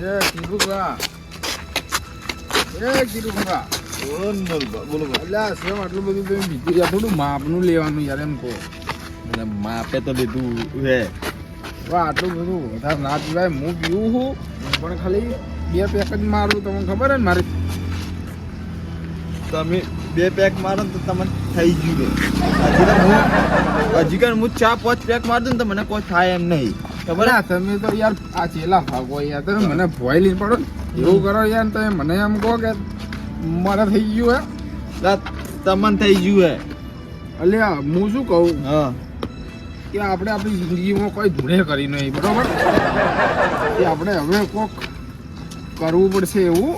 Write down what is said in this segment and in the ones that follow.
એ કીરુભા એ કીરુભા બોલો એટલે સેમ આટલું બધું તમે બીજું યાર થોડું માપનું લેવાનું યાર એમ કહો મને માપે તો લીધું હે આટલું બધું વધારે ના પીવાય હું પીવું છું પણ ખાલી બે પેક જ મારું તમને ખબર હે ને મારે તમે બે પેક મારો તો તમને થઈ ગયું હજી હું હજી કાંઈ હું ચા પાંચ પેક માર દઉં ને તો મને કોઈ થાય એમ નહીં ખબર આ તમે તો યાર આ ચેલા ભાગો યાર તમે મને ભોય લઈને પડો એવું કરો યાર તમે મને એમ કહો કે મારે થઈ ગયું હે. તમન થઈ ગયું હે. અલ્યા હું શું કહું? હા. કે આપણે આપણી જિંદગીમાં કોઈ ધૂળે કરી નહીં બરાબર? કે આપણે હવે કોક કરવું પડશે એવું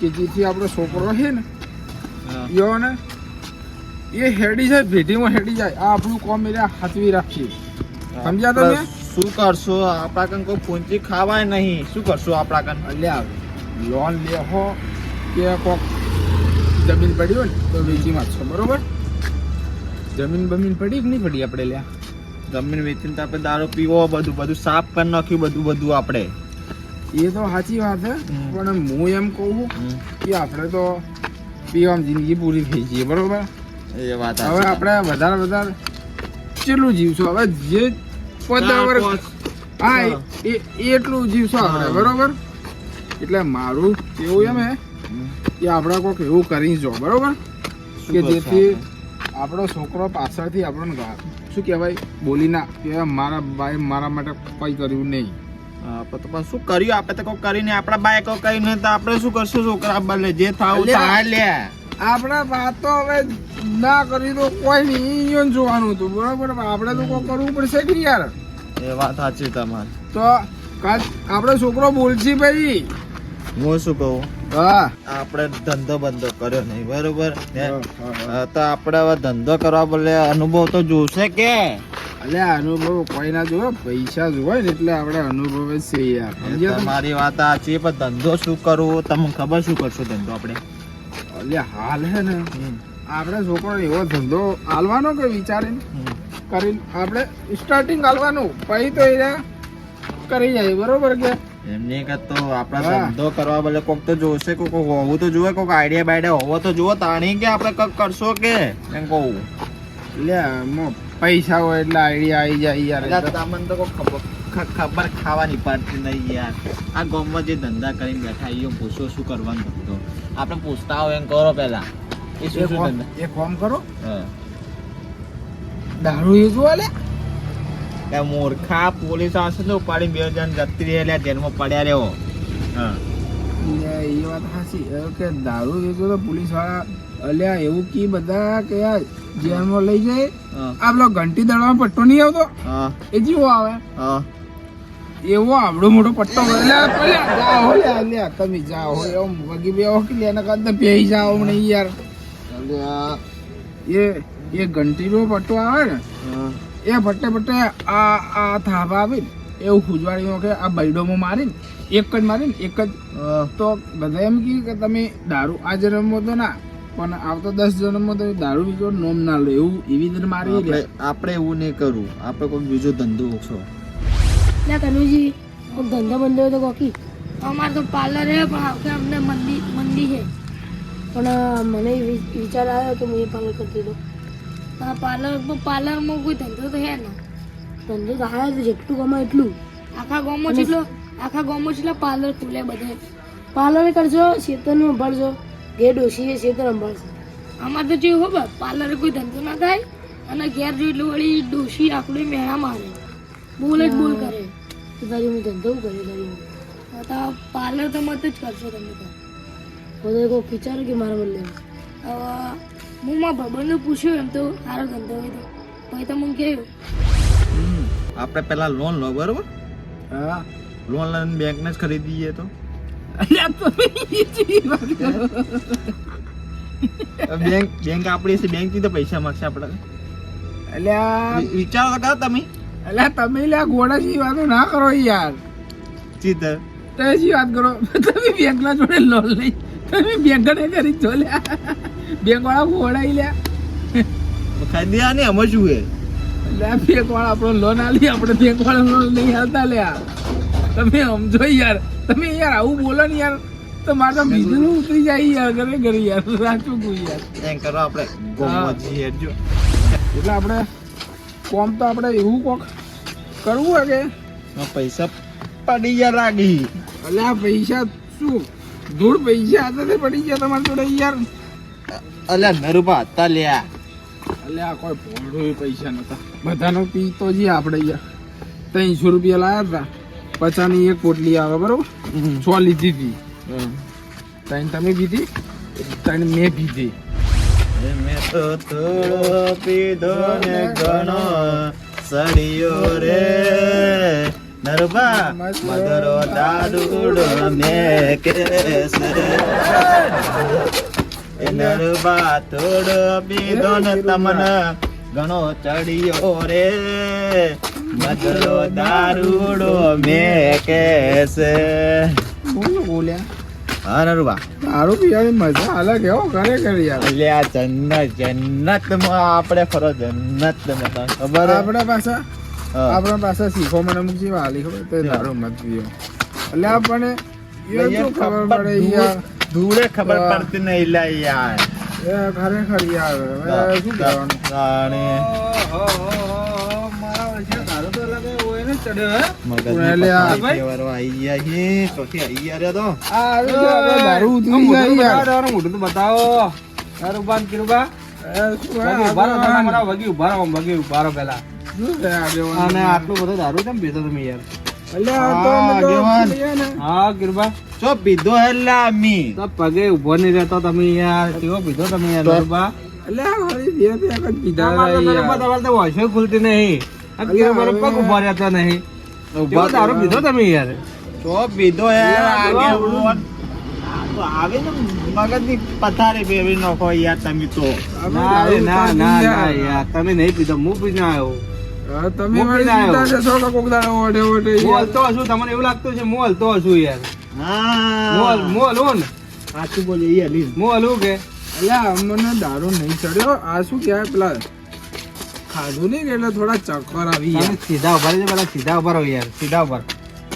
કે જેથી આપણો છોકરો છે ને હા. યો ને એ હેડી જાય ભેટીમાં હેડી જાય. આ આપણું કોમ એ હાથવી રાખીએ. સમજ્યા તમે? શું કરશો? આપણા કન કોઈ ફોનથી ખાવાય નહીં. શું કરશો આપણા કન? અલ્યા લોન લેહો કે કોક જમીન પડી હોય ને તો વેચી મારશો બરોબર? જમીન બમીન પડી કે નહીં પડી આપણે લ્યા? જમીન વેચીને તો આપણે દારૂ પીવો બધું બધું સાફ કરી નાખ્યું બધું બધું આપણે. એ તો સાચી વાત છે પણ હું એમ કહું કે આપણે તો પીવામાં જિંદગી પૂરી થઈ જઈએ બરોબર? એ વાત હવે આપણે વધારે વધારે કેટલું જીવશું? હવે જે પચાસ વર્ષ હા એટલું જીવશો આપણે. બરોબર? એટલે મારું એવું એમ હે કે આપણે કોઈક એવું કરી જો બરોબર? કે જેથી આપણો? છોકરો પાછળથી આપણને શું કહેવાય? બોલી ના કે મારા ભાઈ મારા માટે કંઈ કર્યું નહીં. તો પણ શું કર્યું? આપણે તો કોઈ કરીને આપણા બાયકો કરીને તો આપણે શું કરશું છોકરા? બને જે થાવું થાય લે. આપણે વાતો હવે ના કરી તો કોઈ નહીં ઈયોને જોવાનું હતું બરાબર? આપણે તો કોઈ કરવું પડશે કે યાર? એ વાત સાચી તમારી. તો આપણો છોકરો બોલશી ભાઈ હું શું કહું? હા. આપણે ધંધો બંધો કર્યો નહીં બરોબર? તો આપણે હવે ધંધો કરવા બોલે અનુભવ તો જોશે કે? અલે અનુભવ કોઈ ના જોયો પૈસા જોવે ને એટલે આપણે અનુભવ જ છે યાર? તમારી વાત સાચી પણ ધંધો શું કરવો તમને ખબર શું કરશો ધંધો આપણે? અલે હાલ હે ને. આપણે છોકરો એવો ધંધો હાલવાનો કે વિચારીને? કરીને આપણે સ્ટાર્ટિંગ હાલવાનું. પછી તો એને કરી જાય બરોબર કે? એમને તો આપણે. ધંધો કરવા બદલે કોક તો જોશે કોક હોવું તો જોવે કોક આઈડિયા બાઈડિયા હોવો તો જોવો તાણી કે આપણે કક કરશો કે? એમ કહું. એટલે પૈસા હોય એટલે આઈડિયા આવી જાય યાર. એટલે તમને તો કોઈ ખબર ખબર ખાવાની પડતી નહીં યાર. આ ગામમાં જે ધંધા કરીને બેઠા એ પૂછો શું કરવાનું ધંધો આપણે પૂછતા હોય એમ કરો પહેલા. એ શું કામ- ધંધા? કરો. હા. દારૂ એ જોવા લે ત્યાં મૂર્ખા પોલીસ આવશે તો ઉપાડી બે જણ જતી રહે એટલે જેલમાં પડ્યા રહ્યો હા. એ વાત સાચી કે દારૂ વેચો તો પોલીસવાળા અલ્યા એવું કી બધા કે જેલમાં લઈ જાય આ પેલો ઘંટી દળવા પટ્ટો નહીં આવતો? હા. એ જેવો આવે. હા. એવો આવડો મોટો પટ્ટો જાઓ લે લે તમે જાઓ એમ વગી બે વખત એના કરતા પેહી જાઓ નહીં યાર. એ એ ઘંટીનો પટ્ટો આવે ને એ પટ્ટે પટ્ટે આ આ થાબા આવી ને એવું ખુજવાડીમાં કે આ બૈડોમાં મારીને એક જ મારીને એક જ. તો બધા એમ કે તમે દારૂ આ જન્મમાં તો ના પણ આવતો દસ જન્મમાં તમે દારૂ બીજો નોમ ના લો એવું એવી રીતે મારી આપણે એવું નહીં કરવું આપણે કોઈ બીજો ધંધો ઓછો. ના કનુજી ધંધો બંધો હોય તો કોકી અમારે તો પાર્લર છે પણ આવકે અમને મંદી મંદી છે. પણ મને વિચાર આવ્યો કે હું એ પાર્લર કરતી હતો આ પાર્લર પાર્લરમાં કોઈ ધંધો તો છે ને. ધંધો તો આવે તો જેટલું ગમે એટલું. આખા ગામમાં જેટલો આખા ગામમાં જેટલા પાર્લર ખુલે બધે પાર્લર કરજો શેતરનું સંભાળજો. ઘેર ડોશી શેતર સંભાળશે. અમારે તો જે ખબર પાર્લર કોઈ ધંધો ના થાય. અને ઘેર જો એટલું વળી ડોશી આકડું મેળા મારે. બોલ જ બોલ કરે. હું ધંધો કરે તારી તો પાર્લર તો મત જ કરશો તમે તો. બધો કોઈ વિચારો કે મારા બદલે હવે હું મારા ભાઈબંધને પૂછ્યું એમ તો સારો ધંધો હોય તો. પછી તો મને કહ્યું. આપણે પહેલાં લોન લો બરોબર? હા. લોન લઈને બેંકને જ ખરીદીએ તો? બેંક બેંક આપણી છે બેંકથી તો પૈસા માંગશે આપણે. એટલે વિચારો તો કરો તમે. અલ્યા તમે લ્યા ઘોડા જેવી વાતો ના કરો યાર. ચિતર તમે શી વાત કરો. તમે બેંકના જોડે લોન લઈ તમે બેંકને કરી જો લ્યા. બેંક વાળા ઘોડાઈ લ્યા. આ ને અમે શું હે લે બેંક વાળા આપણો લોન આલી આપણે બેંક વાળા લોન નહીં હાલતા લ્યા. તમે સમજો યાર. તમે યાર આવું બોલો ને યાર. તો મારે તો બીજું ઉતરી જાય યાર. ઘરે ઘરે યાર. સાચું યાર. એમ કરો આપણે. ગોમો જીએ જો. એટલે આપણે કોમ તો આપણે એવું કોક કરવું હોય કે? પૈસા પડી ગયા લાગી એટલે આ પૈસા શું? ધૂળ પૈસા હાથે પડી ગયા તમારા જોડે યાર. અલ્યા નરુબા હતા લ્યા અલ્યા કોઈ ભોળું પૈસા નતા બધાનો પીતો જી આપણે યાર. ત્રણસો રૂપિયા લાયા હતા પચાની એક પોટલી આવે બરોબર? છ લીધી હતી ત્રણ તમે પીધી ત્રણ મેં પીધી મેં તો થોડો પીધો ને ઘણો સડિયો રે નરબા મદરો દારૂડો મે કેસ. એ નરબા થોડો પીધો ને તમને ઘણો ચડિયો રે મદરો દારૂડો મે કેસે બોલો બોલ્યા? હા નરબા દારૂ પીવાની મજા અલગ એવો કરે યાર. એટલે આ જન્નત જન્નતમાં આપણે ફરો જન્નતમાં ખબર આપણા પાસે આપણા પાસે શીખો મને અમુક જેવા હાલી ખબર તો દારૂ મત પીવો એટલે આપણને એ ખબર પડે યાર. ધૂળે ખબર પડતી નહીં લા યાર. ખરેખર યાર શું કહેવાનું જાણે મગજની એટલે આ પથારી કહેવારો ગયા છે. ચોથી આઈ ગયા રે તો. આ હવે જો આપણે દારૂ ઉતરી જાય યાર મોઢું તો બતાવો દારૂબાન કિરુબા એ શું હે? વગી ઊભા રહો તમે મારા વગી ઊભા રહો વગી ઊભા રહો પેલા શું છે આગેવાન? અને આટલું બધું દારૂ કેમ યાર એટલે આ તો હા, મતલબ આગેવાન. પીએ ને. હા કિરુબા પીધો હે લા મી. તો પગે ઊભો નહીં રહેતો તમે યાર કેવો પીધો તમે યાર એટલે ખુલતી નહીં કિરુબાનો હવે- પગ ઊભો રહેતો નહીં. ઊભા કેવો પીધો તમે યાર? પીધો તો આવે ને મગજની પથારી ફેરવી નાખો યાર તમે તો. ના ના ના યાર. તમે નહીં પીધો હું પીને આવ્યો તમે હશું તમને એવું લાગતું છે મોલ તો હશું યાર. હું હલ- હા સાચું બોલે હલી. હું કે? અલ્યા અમને દારૂ નહીં ચડ્યો. આ શું કહેવાય પેલા ખાધું નહીં એટલે થોડા ચક્કર આવી યાર સીધા ઊભા રહેજો પેલા સીધા ઊભા રહો યાર સીધા ઊભા.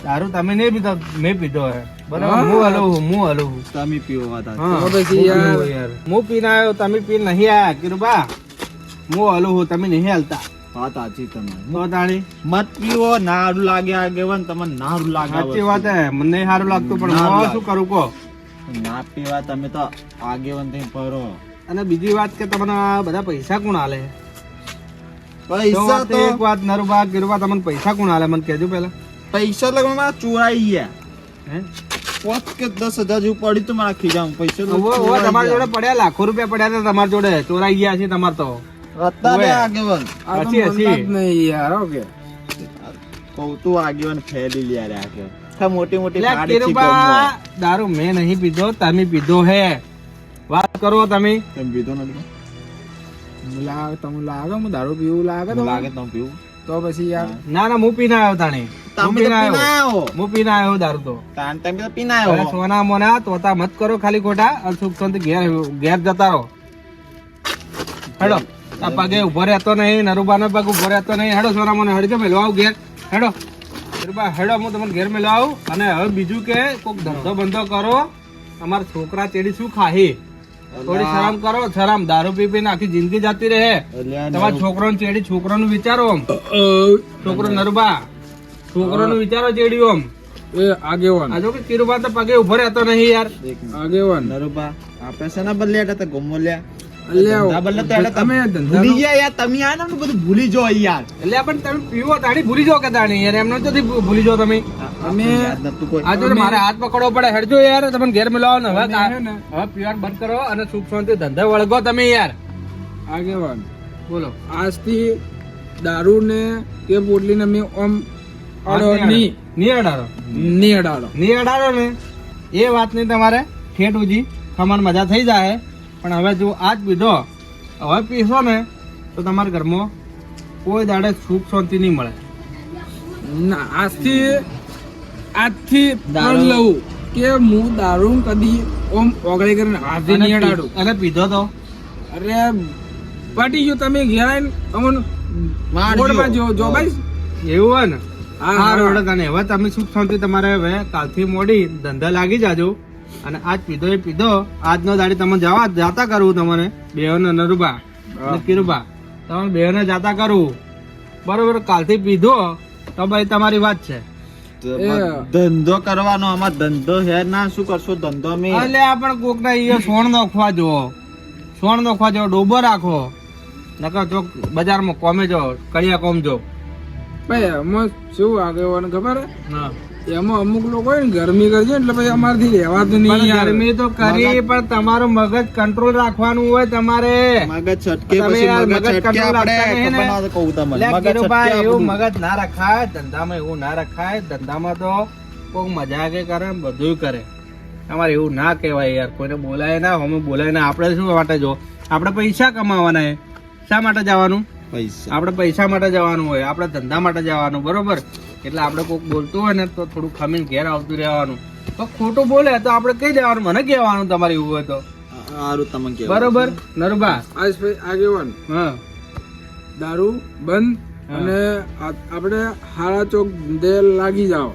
દારૂ તમે નહીં પીધો મેં પીધો હે. બરાબર હું? હલું હું હું હલું છું. તમે પીવો વાત પછી યાર- હું પીને આવ્યો તમે પી નહીં આયા કિરુબા હું હલું હું તમે નહીં હલતા. વાત સાચી તમારી. મત પીવો નારું લાગે આગેવાન તમને નારું લાગે સાચી વાત હે મને નહીં સારું લાગતું પણ હું શું કરું કહો. ના પીવા તમે તો આગેવાન થઈ ફરો. અને બીજી વાત કે તમને બધા પૈસા કોણ હાલે તો પૈસા તો એક વાત નરબા ગિરુબા તમને પૈસા કોણ આલે મને કહેજો પહેલા. પૈસા લગમાં મારા ચોરાઈ ગયા. પાંચ કે દસ હજાર જેવું પડ્યું તું મારા ખીજામાં પૈસા તો ચોરાઈ જોડે પડ્યા લાખો રૂપિયા પડ્યા હતા તમારી જોડે. ચોરાઈ ગયા છે તમારે તો. અત્યારે. આગેવાન. તો હસી, હસી. નહીં યાર ઓકે કહું તું આગેવાન ફેલી લ્યા રે આગેવાન. આ મોટી મોટી દારૂ મેં નહીં પીધો તમે પીધો હે. વાત કરો તમે. તમે પીધો નથી લાગે તમને લાગે હું દારૂ પીવું લાગે તો લાગે તમે પીવું. તો પછી યાર ના ના હું પીને આવ્યો તાણે. તમે તો પીને પીને આવ્યો. આવ્યો હું પીને આવ્યો દારૂ તો. તાન તમે તો પીને આવ્યો. સોના મોના તોતા મત કરો ખાલી ખોટા. અને સુખ શાંતિ ઘેર ઘેર જતા રહો. હેડો. આ પગે ઊભો રહેતો નહીં નરુબાનો પગ ઊભો રહેતો નહીં. હેડો સોના મોને હેડજો આવું ઘેર. હેડો. નરુબા હેડો હું તમને ઘેર મેલવા આવું. અને હવે બીજું કે કોક ધંધો બંધો કરો. અમારા છોકરા ચેડી શું ખાહી? થોડી શરમ કરો શરમ. દારૂ પી પીને આખી જિંદગી જતી રહે. તમારા છોકરો ચેડી છોકરાનું વિચારો આમ. છોકરો નરુબા. છોકરાનું વિચારો ચેડી આમ. એ આગેવાન. આજો કે કિરુબા તો પગે ઊભો રહેતો નહીં યાર. આગેવાન. નરુબા આપણે શેના બદલે હતા તો ગમો લ્યા. ભૂલી ગયા યાર આ બધું ભૂલી જાઓ યાર. એટલે પણ તમે પીવો તાણી ભૂલી જાઓ કે તાણી? યાર એમને તો ભૂલી જાઓ તમે. અમે આજે મારે હાથ પકડવો પડે હેડજો યાર તમને ઘેર મિલાવો ને. હવે હવે પીવાનું બંધ કરો અને સુખ શાંતિ ધંધે વળગો તમે યાર. આગેવાન. બોલો. આજથી દારૂ ને કે પોટલી ને મેં ઓમની નહીં અડાડો ની અડાડો ની અડાડો ને? એ વાતની તમારે. ઠેઠ ઉજી ખમણ મજા થઈ જાય પણ હવે જો આજ પીધો હવે પીશો ને તો તમારા ઘરમાં કોઈ દાડે સુખ શાંતિ નહીં મળે. ના આજથી આજથી પણ લઉં કે હું દારૂ કદી ઓમ ઓગળી કરીને હાથી નહીં અડાડું. અરે પીધો તો? અરે પાટી ગયું તમે ઘેર આવીને અમન રોડમાં જો જો ભાઈ. એવું હોય ને? હા, હા રોડ તને હવે તમે સુખ શાંતિ તમારે હવે કાલથી મોડી ધંધા લાગી જાજો. અને આજ પીધો એ પીધો. આજનો દાડી તમે જવા જાતા કરવું તમને બેહન નરુબા અને કિરુબા તમે બેહને જાતા કરવું બરોબર કાલથી પીધો તો ભાઈ તમારી વાત છે. ધંધો કરવાનો આમાં ધંધો હે ના શું કરશો ધંધો મે એટલે આપણે પણ કોક ના ઈ સોણ નોખવા જો. સોણ નોખવા જો ડોબો રાખો. નકર ચોક બજારમાં કોમે જો કડિયા કોમ જો. ભાઈ એમાં શું આગેવાન ખબર? હે? હા. એમાં અમુક લોકો હોય ને ગરમી કરજે એટલે પછી અમારથી રહેવાતું નહીં ગરમી તો કરી પણ તમારું મગજ કંટ્રોલ રાખવાનું હોય તમારે. મગજ છટકે પછી મગજ છટકે આપણે કહું તમને. મગજ છટકે એવું મગજ ના રખાય ધંધામાં એવું ના રખાય ધંધામાં તો કોક મજાકે કરે બધું કરે. તમારે એવું ના કહેવાય યાર કોઈને બોલાય ના અમે બોલાય ના. આપણે શું માટે જો? આપણે પૈસા કમાવાના હે શા માટે જવાનું? પૈસા. આપણે પૈસા માટે જવાનું હોય આપણે ધંધા માટે જવાનું બરોબર? એટલે આપણે કોઈક બોલતું હોય ને તો થોડું ખમીને ઘેર આવતું રહેવાનું. તો ખોટું બોલે તો આપણે કઈ દેવાનું મને કહેવાનું તમારે એવું હોય તો. સારું તમે કહેવું. બરોબર? નરુબા આજ ભાઈ આગેવાન હા. દારૂ બંધ અને આપણે હારા ચોક ધંધે લાગી જાઓ.